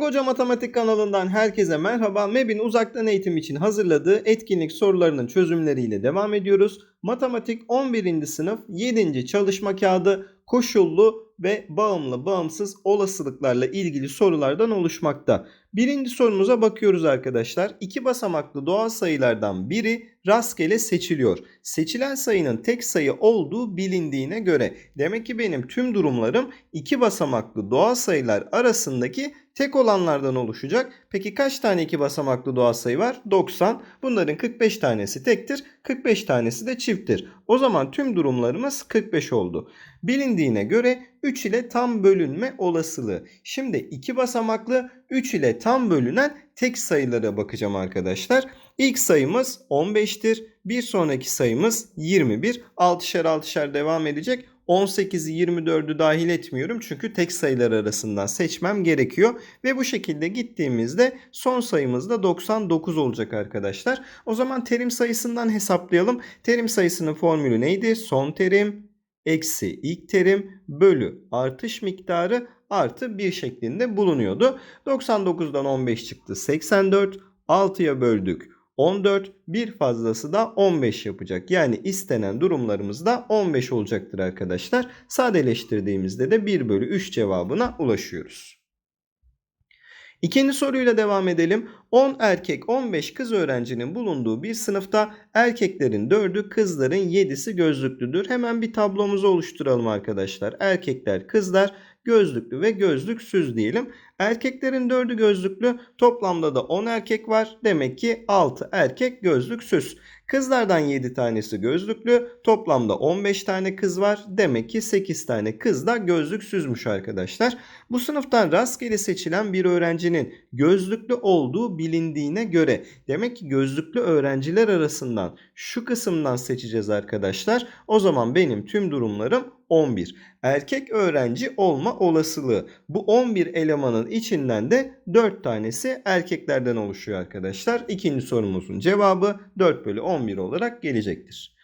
Gongoca Matematik kanalından herkese merhaba. MEB'in uzaktan eğitim için hazırladığı etkinlik sorularının çözümleriyle devam ediyoruz. Matematik 11. sınıf 7. çalışma kağıdı koşullu ve bağımlı bağımsız olasılıklarla ilgili sorulardan oluşmakta. Birinci sorumuza bakıyoruz arkadaşlar. İki basamaklı doğal sayılardan biri rastgele seçiliyor. Seçilen sayının tek sayı olduğu bilindiğine göre demek ki benim tüm durumlarım iki basamaklı doğal sayılar arasındaki tek olanlardan oluşacak. Peki kaç tane iki basamaklı doğal sayı var? 90. Bunların 45 tanesi tektir, 45 tanesi de çifttir. O zaman tüm durumlarımız 45 oldu. Bilindiğine göre 3 ile tam bölünme olasılığı. Şimdi iki basamaklı 3 ile tam bölünen tek sayılara bakacağım arkadaşlar. İlk sayımız 15'tir. Bir sonraki sayımız 21. 6'şer 6'şer devam edecek. 18'i 24'ü dahil etmiyorum çünkü tek sayılar arasından seçmem gerekiyor. Ve bu şekilde gittiğimizde son sayımız da 99 olacak arkadaşlar. O zaman terim sayısından hesaplayalım. Terim sayısının formülü neydi? Son terim eksi ilk terim bölü artış miktarı artı 1 şeklinde bulunuyordu. 99'dan 15 çıktı 84. 6'ya böldük 14 bir fazlası da 15 yapacak. Yani istenen durumlarımız da 15 olacaktır arkadaşlar. Sadeleştirdiğimizde de 1 bölü 3 cevabına ulaşıyoruz. İkinci soruyla devam edelim. 10 erkek 15 kız öğrencinin bulunduğu bir sınıfta erkeklerin 4'ü kızların 7'si gözlüklüdür. Hemen bir tablomuzu oluşturalım arkadaşlar. Erkekler kızlar gözlüklü ve gözlüksüz diyelim. Erkeklerin 4'ü gözlüklü toplamda da 10 erkek var. Demek ki 6 erkek gözlüksüz. Kızlardan 7 tanesi gözlüklü toplamda 15 tane kız var. Demek ki 8 tane kız da gözlüksüzmüş arkadaşlar. Bu sınıftan rastgele seçilen bir öğrencinin gözlüklü olduğu bilindiğine göre demek ki gözlüklü öğrenciler arasından şu kısımdan seçeceğiz arkadaşlar. O zaman benim tüm durumlarım 11. Erkek öğrenci olma olasılığı. Bu 11 elemanın içinden de 4 tanesi erkeklerden oluşuyor arkadaşlar. İkinci sorumuzun cevabı 4 bölü 11 olarak gelecektir.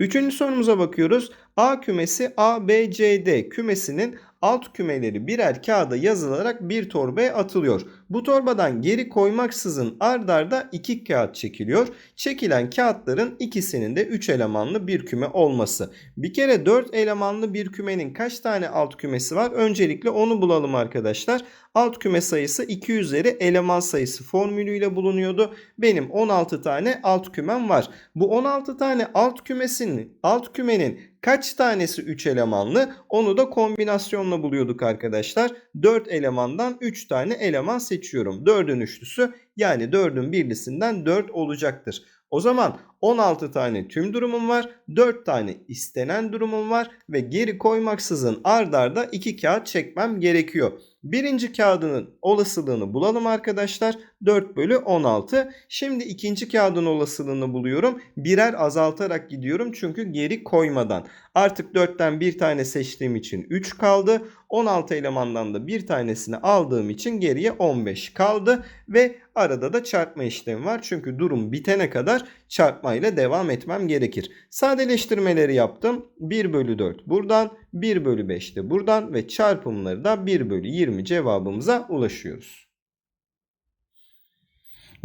Üçüncü sorumuza bakıyoruz. A kümesi A, B, C, D kümesinin alt kümeleri birer kağıda yazılarak bir torbaya atılıyor. Bu torbadan geri koymaksızın ardarda iki kağıt çekiliyor. Çekilen kağıtların ikisinin de 3 elemanlı bir küme olması. Bir kere 4 elemanlı bir kümenin kaç tane alt kümesi var? Öncelikle onu bulalım arkadaşlar. Alt küme sayısı 2 üzeri eleman sayısı formülüyle bulunuyordu. Benim 16 tane alt kümem var. Bu 16 tane alt kümesinin alt kümenin kaç tanesi 3 elemanlı? Onu da kombinasyonla buluyorduk arkadaşlar. 4 elemandan 3 tane eleman seçiyorum. 4'ün üçlüsü yani 4'ün birlisinden 4 olacaktır. O zaman 16 tane tüm durumum var. 4 tane istenen durumum var. Ve geri koymaksızın ardarda 2 kağıt çekmem gerekiyor. Birinci kağıdının olasılığını bulalım arkadaşlar. 4 bölü 16. Şimdi ikinci kağıdın olasılığını buluyorum. Birer azaltarak gidiyorum çünkü geri koymadan. Artık 4'ten bir tane seçtiğim için 3 kaldı. 16 elemandan da bir tanesini aldığım için geriye 15 kaldı. Ve arada da çarpma işlemi var. Çünkü durum bitene kadar çarpmayla devam etmem gerekir. Sadeleştirmeleri yaptım. 1 bölü 4 buradan. 1 bölü 5 de buradan. Ve çarpımları da 1 bölü 20 cevabımıza ulaşıyoruz.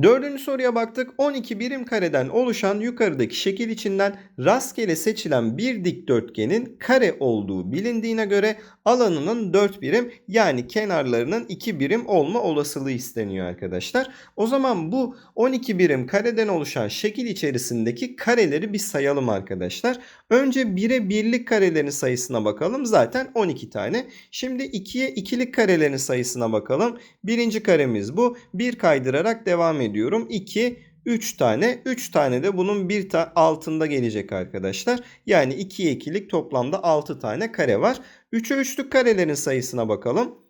Dördüncü soruya baktık. 12 birim kareden oluşan yukarıdaki şekil içinden rastgele seçilen bir dikdörtgenin kare olduğu bilindiğine göre alanının 4 birim yani kenarlarının 2 birim olma olasılığı isteniyor arkadaşlar. O zaman bu 12 birim kareden oluşan şekil içerisindeki kareleri bir sayalım arkadaşlar. Önce 1'e birlik karelerin sayısına bakalım. Zaten 12 tane. Şimdi 2'ye ikilik karelerin sayısına bakalım. Birinci karemiz bu. 1 kaydırarak devam ediyorum. 2, 3 tane. 3 tane de bunun bir ta altında gelecek arkadaşlar. Yani 2'ye ikilik toplamda 6 tane kare var. 3'e 3'lük karelerin sayısına bakalım.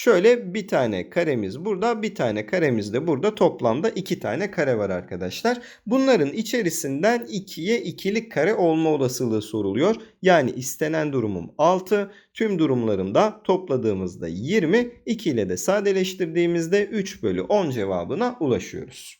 Şöyle bir tane karemiz burada, bir tane karemiz de burada. Toplamda iki tane kare var arkadaşlar. Bunların içerisinden 2'ye ikilik kare olma olasılığı soruluyor. Yani istenen durumum 6. Tüm durumlarımda topladığımızda 20. 2 ile de sadeleştirdiğimizde 3 bölü 10 cevabına ulaşıyoruz.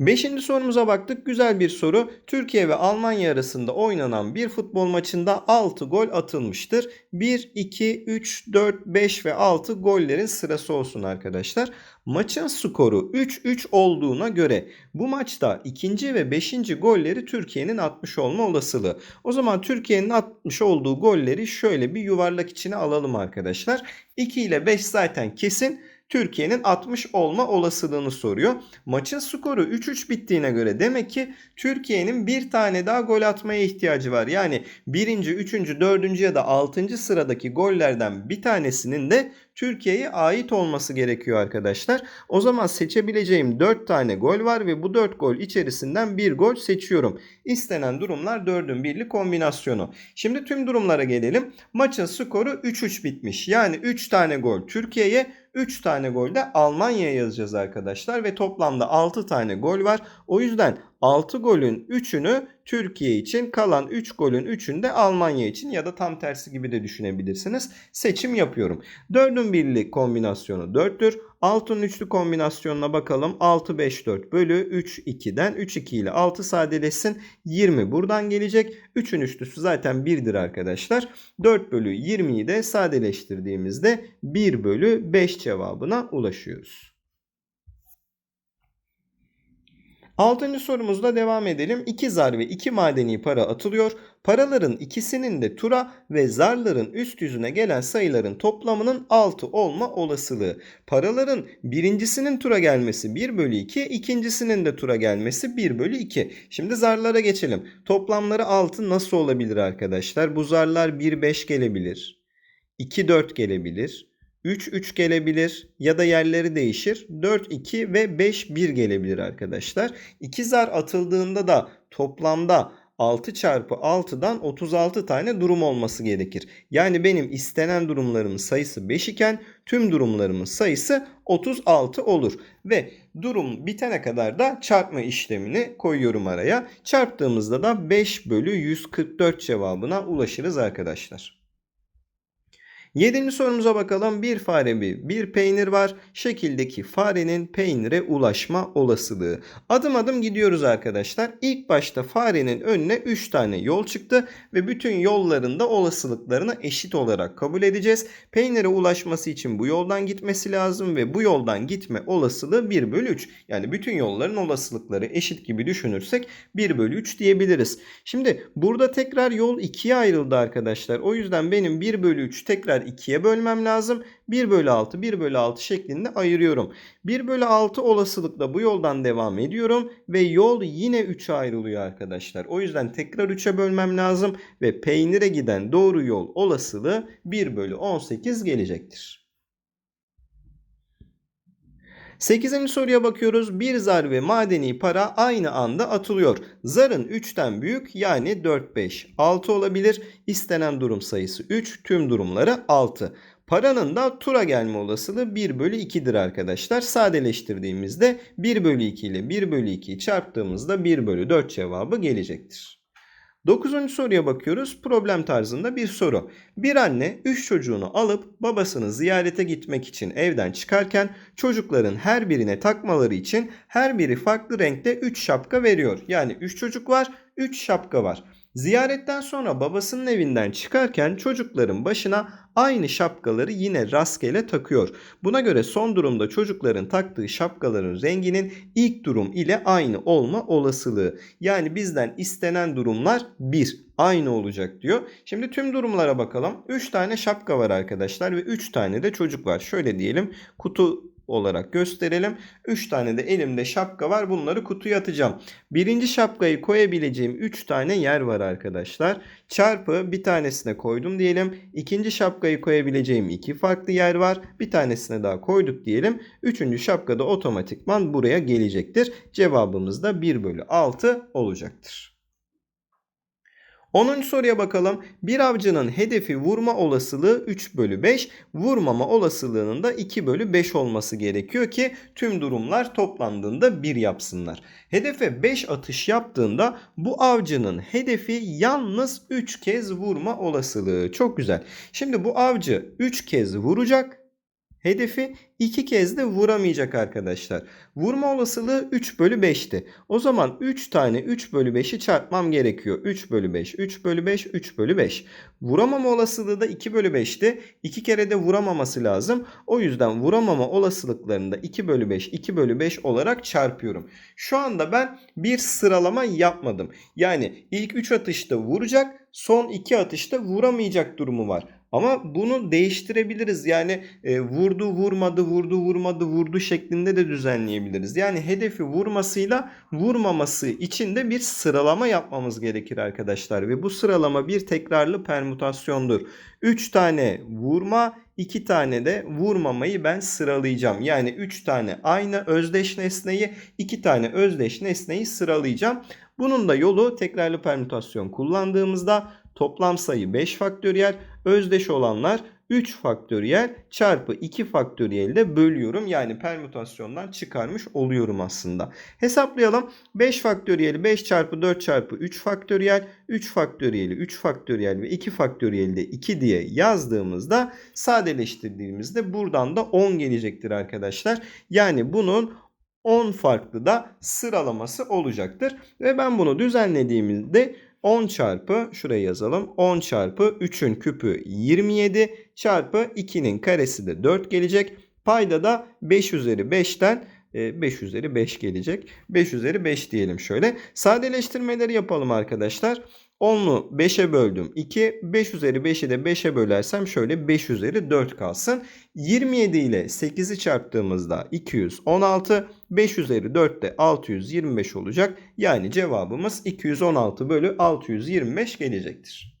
Beşinci sorumuza baktık. Güzel bir soru. Türkiye ve Almanya arasında oynanan bir futbol maçında 6 gol atılmıştır. 1, 2, 3, 4, 5 ve 6 gollerin sırası olsun arkadaşlar. Maçın skoru 3-3 olduğuna göre bu maçta ikinci ve beşinci golleri Türkiye'nin atmış olma olasılığı. O zaman Türkiye'nin atmış olduğu golleri şöyle bir yuvarlak içine alalım arkadaşlar. 2 ile 5 zaten kesin. Türkiye'nin 60 olma olasılığını soruyor. Maçın skoru 3-3 bittiğine göre demek ki Türkiye'nin bir tane daha gol atmaya ihtiyacı var. Yani birinci, üçüncü, dördüncü ya da altıncı sıradaki gollerden bir tanesinin de Türkiye'ye ait olması gerekiyor arkadaşlar. O zaman seçebileceğim 4 tane gol var ve bu 4 gol içerisinden bir gol seçiyorum. İstenen durumlar 4'ün birli kombinasyonu. Şimdi tüm durumlara gelelim. Maçın skoru 3-3 bitmiş. Yani 3 tane gol Türkiye'ye, 3 tane gol de Almanya'ya yazacağız arkadaşlar ve toplamda 6 tane gol var. O yüzden 6 golün 3'ünü Türkiye için kalan 3 golün 3'ünü de Almanya için ya da tam tersi gibi de düşünebilirsiniz. Seçim yapıyorum. 4'ün birli kombinasyonu 4'tür. 6'nın üçlü kombinasyonuna bakalım. 6 5 4 bölü 3 2'den 3 2 ile 6 sadeleşsin. 20 buradan gelecek. 3'ün üçlüsü zaten 1'dir arkadaşlar. 4 bölü 20'yi de sadeleştirdiğimizde 1 bölü 5 cevabına ulaşıyoruz. Altıncı sorumuzla devam edelim. İki zar ve iki madeni para atılıyor. Paraların ikisinin de tura ve zarların üst yüzüne gelen sayıların toplamının 6 olma olasılığı. Paraların birincisinin tura gelmesi 1 bölü 2, ikincisinin de tura gelmesi 1 bölü 2. Şimdi zarlara geçelim. Toplamları 6 nasıl olabilir arkadaşlar? Bu zarlar 1 5 gelebilir. 2 4 gelebilir. 3 3 gelebilir ya da yerleri değişir. 4 2 ve 5 1 gelebilir arkadaşlar. 2 zar atıldığında da toplamda 6 çarpı 6'dan 36 tane durum olması gerekir. Yani benim istenen durumlarımın sayısı 5 iken tüm durumlarımın sayısı 36 olur. Ve durum bitene kadar da çarpma işlemini koyuyorum araya. Çarptığımızda da 5 bölü 144 cevabına ulaşırız arkadaşlar. Yedinci sorumuza bakalım. Bir fare bir, bir peynir var. Şekildeki farenin peynire ulaşma olasılığı. Adım adım gidiyoruz arkadaşlar. İlk başta farenin önüne 3 tane yol çıktı ve bütün yollarında olasılıklarını eşit olarak kabul edeceğiz. Peynire ulaşması için bu yoldan gitmesi lazım ve bu yoldan gitme olasılığı 1 bölü 3. Yani bütün yolların olasılıkları eşit gibi düşünürsek 1 bölü 3 diyebiliriz. Şimdi burada tekrar yol 2'ye ayrıldı arkadaşlar. O yüzden benim 1 bölü 3 tekrar 2'ye bölmem lazım. 1 bölü 6 1 bölü 6 şeklinde ayırıyorum. 1 bölü 6 olasılıkla bu yoldan devam ediyorum ve yol yine 3'e ayrılıyor arkadaşlar. O yüzden tekrar 3'e bölmem lazım ve peynire giden doğru yol olasılığı 1 bölü 18 gelecektir. 8. soruya bakıyoruz. Bir zar ve madeni para aynı anda atılıyor. Zarın 3'ten büyük yani 4, 5, 6 olabilir. İstenen durum sayısı 3, tüm durumları 6. Paranın da tura gelme olasılığı 1 bölü 2'dir arkadaşlar. Sadeleştirdiğimizde 1 bölü 2 ile 1 bölü 2'yi çarptığımızda 1 bölü 4 cevabı gelecektir. Dokuzuncu soruya bakıyoruz. Problem tarzında bir soru. Bir anne 3 çocuğunu alıp babasını ziyarete gitmek için evden çıkarken çocukların her birine takmaları için her biri farklı renkte 3 şapka veriyor. Yani 3 çocuk var, 3 şapka var. Ziyaretten sonra babasının evinden çıkarken çocukların başına aynı şapkaları yine rastgele takıyor. Buna göre son durumda çocukların taktığı şapkaların renginin ilk durum ile aynı olma olasılığı. Yani bizden istenen durumlar 1 aynı olacak diyor. Şimdi tüm durumlara bakalım. 3 tane şapka var arkadaşlar ve 3 tane de çocuk var. Şöyle diyelim kutu olarak gösterelim. 3 tane de elimde şapka var. Bunları kutuya atacağım. Birinci şapkayı koyabileceğim 3 tane yer var arkadaşlar. Çarpı bir tanesine koydum diyelim. İkinci şapkayı koyabileceğim 2 farklı yer var. Bir tanesine daha koyduk diyelim. Üçüncü şapka da otomatikman buraya gelecektir. Cevabımız da 1 bölü 6 olacaktır. 10. soruya bakalım. Bir avcının hedefi vurma olasılığı 3 bölü 5, vurmama olasılığının da 2 bölü 5 olması gerekiyor ki tüm durumlar toplandığında 1 yapsınlar. Hedefe 5 atış yaptığında bu avcının hedefi yalnız 3 kez vurma olasılığı. Çok güzel. Şimdi bu avcı 3 kez vuracak Hedefi iki kez de vuramayacak arkadaşlar. Vurma olasılığı 3 bölü 5'ti. O zaman 3 tane 3 bölü 5'i çarpmam gerekiyor. 3 bölü 5, 3 bölü 5, 3 bölü 5. Vuramama olasılığı da 2 bölü 5'ti. 2 kere de vuramaması lazım. O yüzden vuramama olasılıklarını da 2 bölü 5, 2 bölü 5 olarak çarpıyorum. Şu anda ben bir sıralama yapmadım. Yani ilk 3 atışta vuracak, son 2 atışta vuramayacak durumu var. Ama bunu değiştirebiliriz. Yani e, vurdu vurmadı vurdu vurmadı vurdu şeklinde de düzenleyebiliriz. Yani hedefi vurmasıyla vurmaması için de bir sıralama yapmamız gerekir arkadaşlar. Ve bu sıralama bir tekrarlı permütasyondur. 3 tane vurma 2 tane de vurmamayı ben sıralayacağım. Yani 3 tane aynı özdeş nesneyi 2 tane özdeş nesneyi sıralayacağım. Bunun da yolu tekrarlı permütasyon kullandığımızda toplam sayı 5 faktöriyel, özdeş olanlar 3 faktöriyel çarpı 2 faktöriyel de bölüyorum. Yani permütasyondan çıkarmış oluyorum aslında. Hesaplayalım. 5 faktöriyeli 5 çarpı 4 çarpı 3 faktöriyel, 3 faktöriyeli 3 faktöriyel ve 2 faktöriyeli de 2 diye yazdığımızda sadeleştirdiğimizde buradan da 10 gelecektir arkadaşlar. Yani bunun 10 farklı da sıralaması olacaktır. Ve ben bunu düzenlediğimizde 10 çarpı şuraya yazalım. 10 çarpı 3'ün küpü 27 çarpı 2'nin karesi de 4 gelecek. Payda da 5 üzeri 5'ten 5 üzeri 5 gelecek. 5 üzeri 5 diyelim şöyle. Sadeleştirmeleri yapalım arkadaşlar. 10'u 5'e böldüm 2. 5 üzeri 5'i de 5'e bölersem şöyle 5 üzeri 4 kalsın. 27 ile 8'i çarptığımızda 216. 5 üzeri 4 de 625 olacak. Yani cevabımız 216 bölü 625 gelecektir.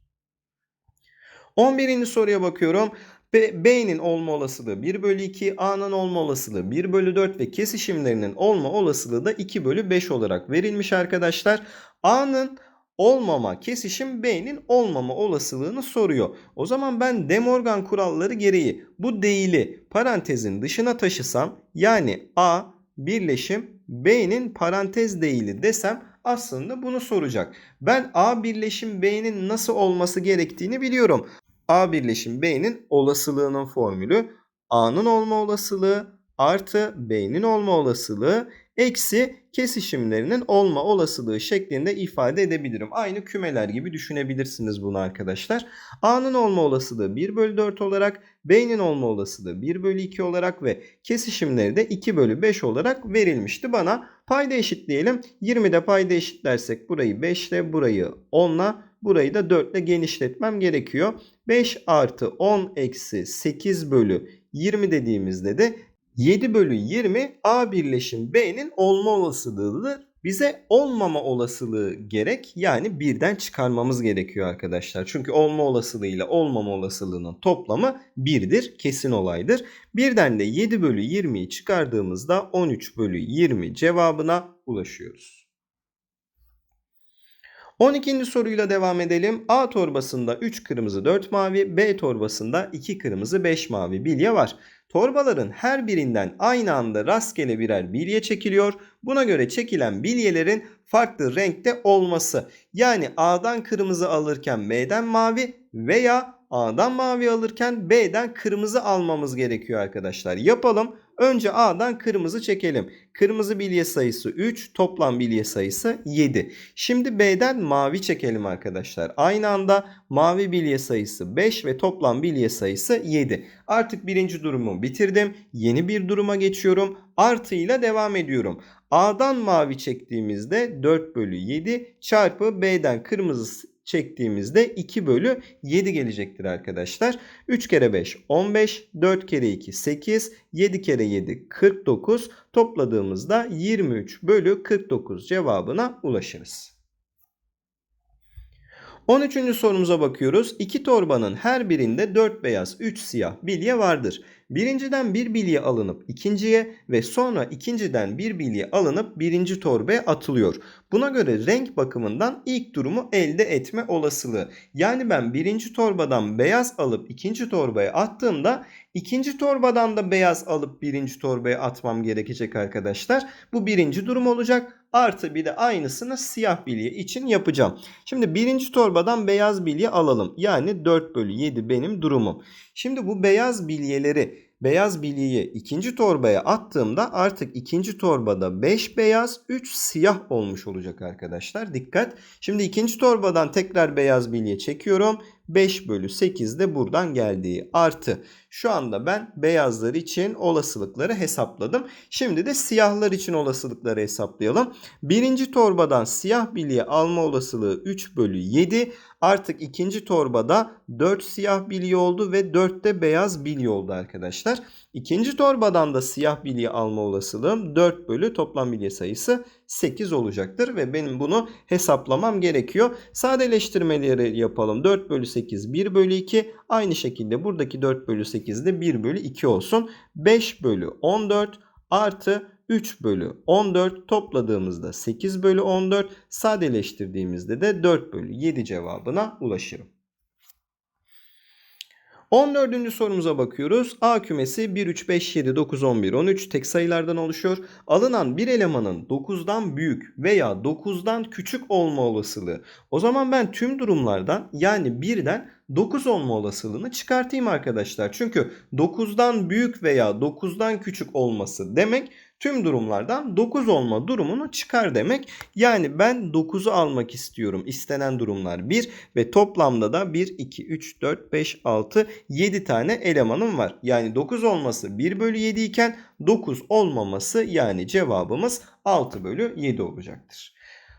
11. soruya bakıyorum. B'nin olma olasılığı 1 bölü 2, A'nın olma olasılığı 1 bölü 4 ve kesişimlerinin olma olasılığı da 2 bölü 5 olarak verilmiş arkadaşlar. A'nın olmama kesişim B'nin olmama olasılığını soruyor. O zaman ben De Morgan kuralları gereği bu değili parantezin dışına taşısam yani A birleşim B'nin parantez değili desem aslında bunu soracak. Ben A birleşim B'nin nasıl olması gerektiğini biliyorum. A birleşim B'nin olasılığının formülü A'nın olma olasılığı artı B'nin olma olasılığı eksi kesişimlerinin olma olasılığı şeklinde ifade edebilirim. Aynı kümeler gibi düşünebilirsiniz bunu arkadaşlar. A'nın olma olasılığı 1 bölü 4 olarak, B'nin olma olasılığı 1 bölü 2 olarak ve kesişimleri de 2 bölü 5 olarak verilmişti bana. Payda eşitleyelim. 20'de payda eşitlersek burayı 5 ile burayı 10 ile burayı da 4 ile genişletmem gerekiyor. 5 artı 10 eksi 8 bölü 20 dediğimizde de 7 bölü 20 A birleşim B'nin olma olasılığıdır. Bize olmama olasılığı gerek yani birden çıkarmamız gerekiyor arkadaşlar. Çünkü olma olasılığı ile olmama olasılığının toplamı 1'dir. Kesin olaydır. Birden de 7 bölü 20'yi çıkardığımızda 13 bölü 20 cevabına ulaşıyoruz. 12. soruyla devam edelim. A torbasında 3 kırmızı 4 mavi, B torbasında 2 kırmızı 5 mavi bilye var. Torbaların her birinden aynı anda rastgele birer bilye çekiliyor. Buna göre çekilen bilyelerin farklı renkte olması. Yani A'dan kırmızı alırken B'den mavi veya A'dan mavi alırken B'den kırmızı almamız gerekiyor arkadaşlar. Yapalım. Önce A'dan kırmızı çekelim. Kırmızı bilye sayısı 3, toplam bilye sayısı 7. Şimdi B'den mavi çekelim arkadaşlar. Aynı anda mavi bilye sayısı 5 ve toplam bilye sayısı 7. Artık birinci durumu bitirdim. Yeni bir duruma geçiyorum. Artıyla devam ediyorum. A'dan mavi çektiğimizde 4 bölü 7 çarpı B'den kırmızı çektiğimizde 2 bölü 7 gelecektir arkadaşlar. 3 kere 5 15, 4 kere 2 8, 7 kere 7 49 topladığımızda 23 bölü 49 cevabına ulaşırız. 13. sorumuza bakıyoruz. İki torbanın her birinde 4 beyaz 3 siyah bilye vardır. Birinciden bir bilye alınıp ikinciye ve sonra ikinciden bir bilye alınıp birinci torbaya atılıyor. Buna göre renk bakımından ilk durumu elde etme olasılığı. Yani ben birinci torbadan beyaz alıp ikinci torbaya attığımda ikinci torbadan da beyaz alıp birinci torbaya atmam gerekecek arkadaşlar. Bu birinci durum olacak. Artı bir de aynısını siyah bilye için yapacağım. Şimdi birinci torbadan beyaz bilye alalım. Yani 4 bölü 7 benim durumum. Şimdi bu beyaz bilyeleri beyaz bilyeyi ikinci torbaya attığımda artık ikinci torbada 5 beyaz 3 siyah olmuş olacak arkadaşlar. Dikkat. Şimdi ikinci torbadan tekrar beyaz bilye çekiyorum. 5 bölü 8 de buradan geldiği artı. Şu anda ben beyazlar için olasılıkları hesapladım. Şimdi de siyahlar için olasılıkları hesaplayalım. Birinci torbadan siyah bilye alma olasılığı 3 bölü 7. Artık ikinci torbada 4 siyah bilye oldu ve 4 de beyaz bilye oldu arkadaşlar. İkinci torbadan da siyah bilye alma olasılığım 4 bölü toplam bilye sayısı 8 olacaktır ve benim bunu hesaplamam gerekiyor. Sadeleştirmeleri yapalım. 4 bölü 8 1 bölü 2 aynı şekilde buradaki 4 bölü 8 de 1 bölü 2 olsun. 5 bölü 14 artı 3 bölü 14 topladığımızda 8 bölü 14 sadeleştirdiğimizde de 4 bölü 7 cevabına ulaşırım. 14. sorumuza bakıyoruz. A kümesi 1, 3, 5, 7, 9, 11, 13 tek sayılardan oluşuyor. Alınan bir elemanın 9'dan büyük veya 9'dan küçük olma olasılığı. O zaman ben tüm durumlardan yani 1'den 9 olma olasılığını çıkartayım arkadaşlar. Çünkü 9'dan büyük veya 9'dan küçük olması demek tüm durumlardan 9 olma durumunu çıkar demek. Yani ben 9'u almak istiyorum. İstenen durumlar 1 ve toplamda da 1, 2, 3, 4, 5, 6, 7 tane elemanım var. Yani 9 olması 1 bölü 7 iken 9 olmaması yani cevabımız 6 bölü 7 olacaktır.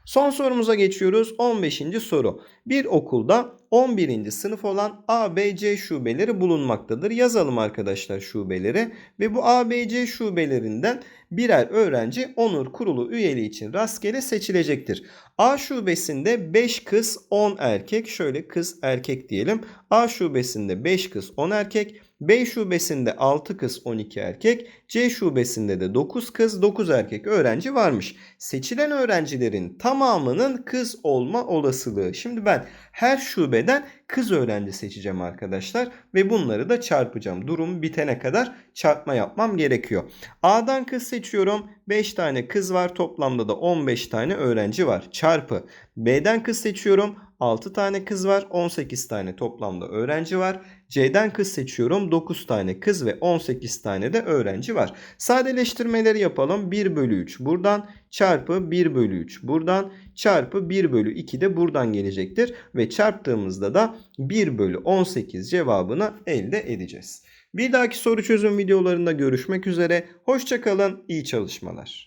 Son sorumuza geçiyoruz. 15. soru. Bir okulda 11. sınıf olan A, B, C şubeleri bulunmaktadır. Yazalım arkadaşlar şubeleri ve bu A, B, C şubelerinden birer öğrenci onur kurulu üyeliği için rastgele seçilecektir. A şubesinde 5 kız 10 erkek şöyle kız erkek diyelim. A şubesinde 5 kız 10 erkek. B şubesinde 6 kız 12 erkek. C şubesinde de 9 kız 9 erkek öğrenci varmış. Seçilen öğrencilerin tamamının kız olma olasılığı. Şimdi ben her şubeden kız öğrenci seçeceğim arkadaşlar ve bunları da çarpacağım. Durum bitene kadar çarpma yapmam gerekiyor. A'dan kız seçiyorum. 5 tane kız var. Toplamda da 15 tane öğrenci var. Çarpı. B'den kız seçiyorum. 6 tane kız var. 18 tane toplamda öğrenci var. C'den kız seçiyorum. 9 tane kız ve 18 tane de öğrenci var. Sadeleştirmeleri yapalım. 1 bölü 3 buradan çarpı 1 bölü 3 buradan çarpı 1 bölü 2 de buradan gelecektir. Ve çarptığımızda da 1 bölü 18 cevabını elde edeceğiz. Bir dahaki soru çözüm videolarında görüşmek üzere. Hoşçakalın, iyi çalışmalar.